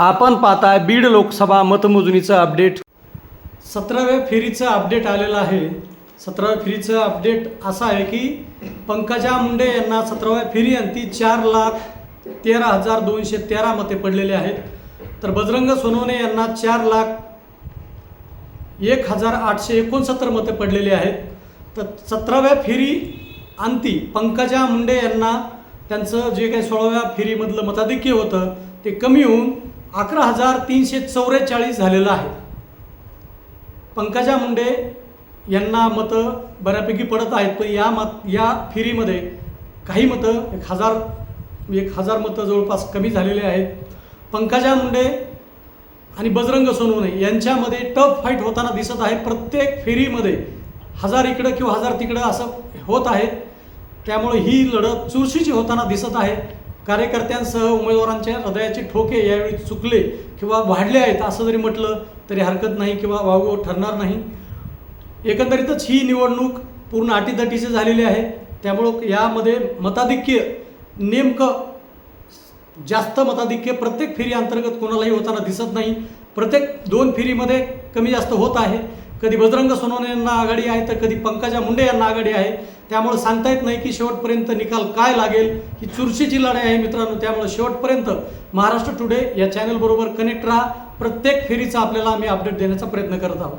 आपण पाहताय बीड लोकसभा मतमोजणीचं अपडेट. सतराव्या फेरीचं अपडेट आलेलं आहे. सतराव्या फेरीचं अपडेट असं आहे की पंकजा मुंडे यांना सतराव्या फेरी अंती चार लाख तेरा हजार दोनशे तेरा मते पडलेले आहेत. तर बजरंग सोनवणे यांना चार लाख एक हजार आठशे एकोणसत्तर मते पडलेले आहेत. तर सतराव्या फेरी अंती पंकजा मुंडे यांना त्यांचं जे काही सोळाव्या फेरीमधलं मताधिक्य होतं ते कमी होऊन अकरा हजार तीनशे चौवेचाळीस झालेलं आहे. पंकजा मुंडे यांना मतं बऱ्यापैकी पडत आहेत पण या मत या फेरीमध्ये काही मतं एक हजार एक हजार मतं जवळपास कमी झालेले आहेत. पंकजा मुंडे आणि बजरंग सोनवणे यांच्यामध्ये टफ फाईट होताना दिसत आहे. प्रत्येक फेरीमध्ये हजार इकडं किंवा हजार तिकडं असं होत आहे. त्यामुळे ही लढत चुरशीची होताना दिसत आहे. कार्यकर्त्यांसह उमेदवारांच्या हृदयाचे ठोके यावेळी चुकले किंवा वाढले आहेत असं जरी म्हटलं तरी हरकत नाही किंवा वावगं ठरणार नाही. एकंदरीतच ही निवडणूक पूर्ण अटीतटीची झालेली आहे. त्यामुळं यामध्ये मताधिक्य नेमकं जास्त मताधिक्य प्रत्येक फेरी अंतर्गत कोणालाही होताना दिसत नाही. प्रत्येक दोन फेरीमध्ये कमी जास्त होत आहे. कधी बजरंग सोनवणे यांना आघाडी आहे तर कधी पंकजा मुंडे यांना आघाडी आहे. त्यामुळे सांगता येत नाही की शेवटपर्यंत निकाल काय लागेल ही चुरशीची लढाई आहे मित्रांनो. त्यामुळे शेवटपर्यंत महाराष्ट्र टुडे या चॅनलबरोबर कनेक्ट राहा. प्रत्येक फेरीचा आपल्याला आम्ही अपडेट देण्याचा प्रयत्न करत आहोत.